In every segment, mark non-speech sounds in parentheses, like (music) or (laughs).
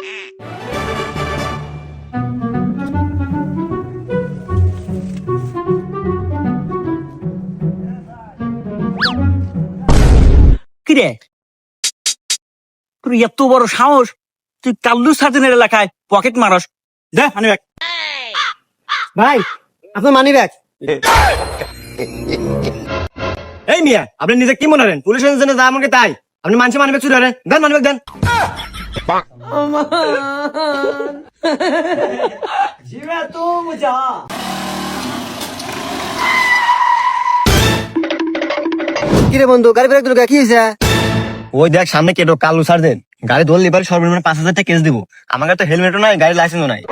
কিরে? তোর এত বড় সাহস তুই কাল্লু সার্জেনের এলাকায় পকেট মারস। দে আনি ব্যাগ ভাই আপনার মানি ব্যাগ এই মিয়া আপনি নিজে কি মনে করেন? পুলিশের জন্য যা আমাকে তাই। আপনি মানুষের মানবে চুরি করেন দেন মানবে দেন। (laughs) কিরে বন্ধু গাড়ি ব্রেক দিল কি হয়েছে? ওই দেখ সামনে কেটো কালু সার দেন গাড়ি ধরলে এবার সর্বনিম্ন পাঁচ হাজার টাকা কেস দিব। আমার তো হেলমেটও নাই গাড়ির লাইসেন্সও নাই।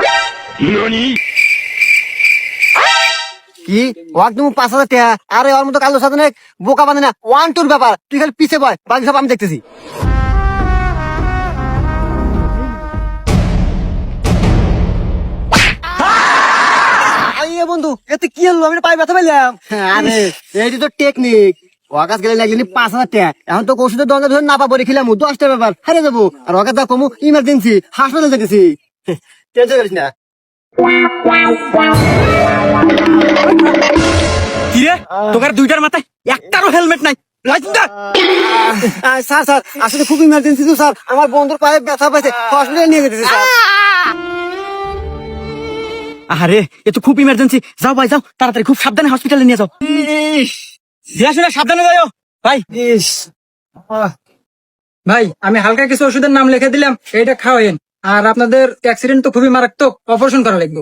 কি? ওয়াক তুমি পাঁচ হাজার টাকা। আরে ওর মতো কালো সাথে বোকা বাঁধে না। ওয়ান টুর ব্যাপার। তুই খালি পিছে বয় বাকি সব আমি দেখতেছি। বন্ধু এতে কি হলো? আমি পাই ব্যথা পাইলাম আরে এইটি তো টেকনিক ওয়াকাশ গেলে লাগলি পাঁচ হাজার টাকা। এখন তো ওষুধের দরজা ধরে না পাবো রেখিলাম দশটা ব্যাপার। হারে যাব। আর দা কমু ইমার্জেন্সি হাসপাতাল যেতেছি। টেনশন করিস না। কিরে তোকার দুইটার মাথায় একটারও হেলমেট নাই। স্যার স্যার আসলে খুব ইমার্জেন্সি তো স্যার। আমার বন্ধুর পায়ে ব্যথা পাইছে। হসপিটালে নিয়ে যেতেছে স্যার। আরে এ তো খুব ইমার্জেন্সি যাও ভাই যাও। তাড়াতাড়ি খুব সাবধানে হসপিটালে নিয়ে যাও। শুনে সাবধানে যাও। ভাই। ভাই আমি হালকা কিছু ওষুধের নাম লিখে দিলাম এইটা খাওয়েন আর আপনাদের অ্যাক্সিডেন্ট তো খুবই মারাত্মক অপারেশন করা লাগবে।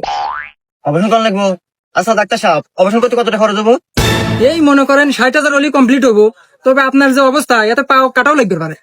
অপারেশন করা লাগবো? আচ্ছা ডাক্তার সাহেব অপারেশন করতে কত টাকা খরচ হব? এই মনে করেন ষাট হাজার কমপ্লিট হব তবে আপনার যে অবস্থা এতে পাও কাটাও লাগবে পারে।